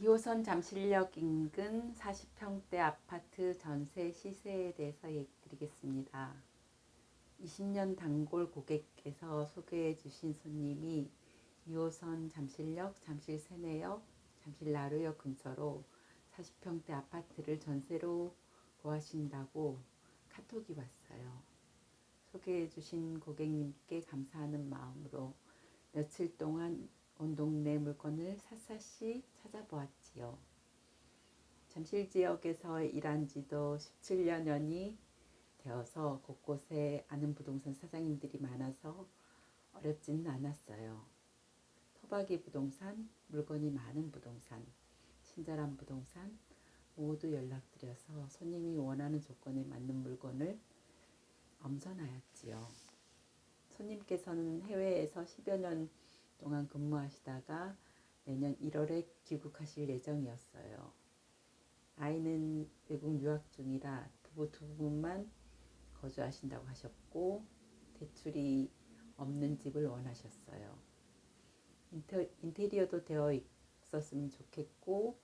2호선 잠실역 인근 40평대 아파트 전세 시세에 대해서 얘기 드리겠습니다. 20년 단골 고객께서 소개해 주신 손님이 2호선 잠실역, 잠실 세내역, 잠실 나루역 근처로 40평대 아파트를 전세로 구하신다고 카톡이 왔어요. 소개해 주신 고객님께 감사하는 마음으로 며칠 동안 온 동네 물건을 샅샅이 찾아보았지요. 잠실 지역에서 일한 지도 17년이 되어서 곳곳에 아는 부동산 사장님들이 많아서 어렵지는 않았어요. 토박이 부동산, 물건이 많은 부동산, 친절한 부동산 모두 연락드려서 손님이 원하는 조건에 맞는 물건을 엄선하였지요. 손님께서는 해외에서 10여 년 동안 근무하시다가 내년 1월에 귀국하실 예정이었어요. 아이는 외국 유학 중이라 부부 두 분만 거주하신다고 하셨고 대출이 없는 집을 원하셨어요. 인테, 인테리어도 되어 있었으면 좋겠고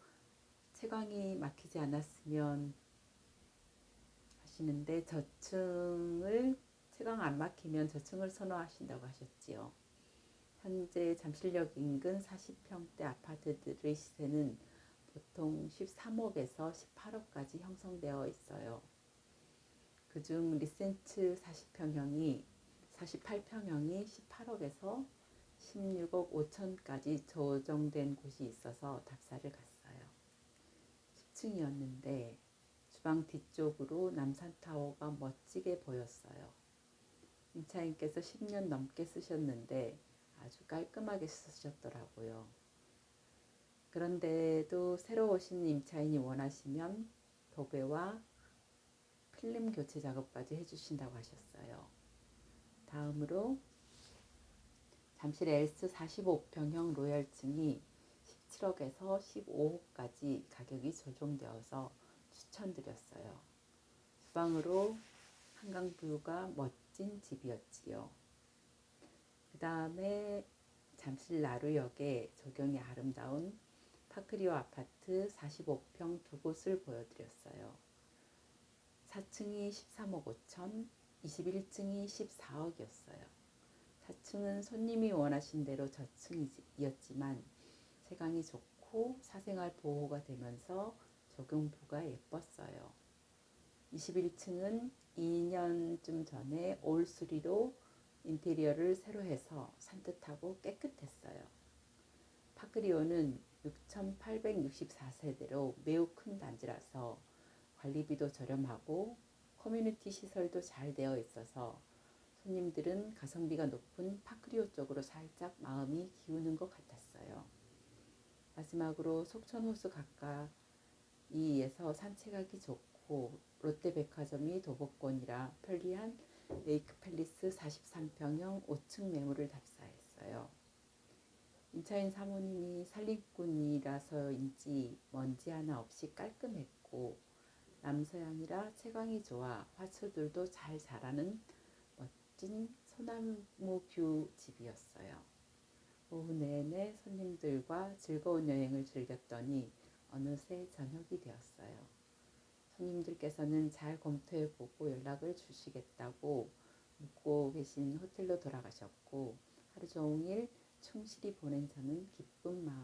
채광이 막히지 않았으면 하시는데 저층을 채광 안 막히면 저층을 선호하신다고 하셨지요. 현재 잠실역 인근 40평대 아파트들의 시세는 보통 13억에서 18억까지 형성되어 있어요. 그중 리센츠 40평형이 48평형이 18억에서 16억 5천까지 조정된 곳이 있어서 답사를 갔어요. 10층이었는데 주방 뒤쪽으로 남산타워가 멋지게 보였어요. 임차인께서 10년 넘게 쓰셨는데 아주 깔끔하게 쓰셨더라고요. 그런데도 새로 오신 임차인이 원하시면 도배와 필름 교체 작업까지 해주신다고 하셨어요. 다음으로 잠실 엘스 45평형 로열층이 17억에서 15억까지 가격이 조정되어서 추천드렸어요. 주방으로 한강 뷰가 멋진 집이었지요. 그 다음에 잠실 나루역에 조경이 아름다운 파크리오 아파트 45평 두 곳을 보여드렸어요. 4층이 13억 5천, 21층이 14억이었어요. 4층은 손님이 원하신 대로 저층이었지만 채광이 좋고 사생활 보호가 되면서 조경부가 예뻤어요. 21층은 2년쯤 전에 올수리로 인테리어를 새로 해서 산뜻하고 깨끗했어요. 파크리오는 6,864세대로 매우 큰 단지라서 관리비도 저렴하고 커뮤니티 시설도 잘 되어 있어서 손님들은 가성비가 높은 파크리오 쪽으로 살짝 마음이 기우는 것 같았어요. 마지막으로 속천호수 가까 이에서 산책하기 좋고 롯데백화점이 도보권이라 편리한 레이크 43평형 5층 매물을 답사했어요. 임차인 사모님이 살림꾼이라서인지 먼지 하나 없이 깔끔했고 남서양이라 채광이 좋아 화초들도 잘 자라는 멋진 소나무 뷰 집이었어요. 오후 내내 손님들과 즐거운 여행을 즐겼더니 어느새 저녁이 되었어요. 손님들께서는 잘 검토해보고 연락을 주시겠다고 묵고 계신 호텔로 돌아가셨고 하루 종일 충실히 보낸 저는 기쁜 마음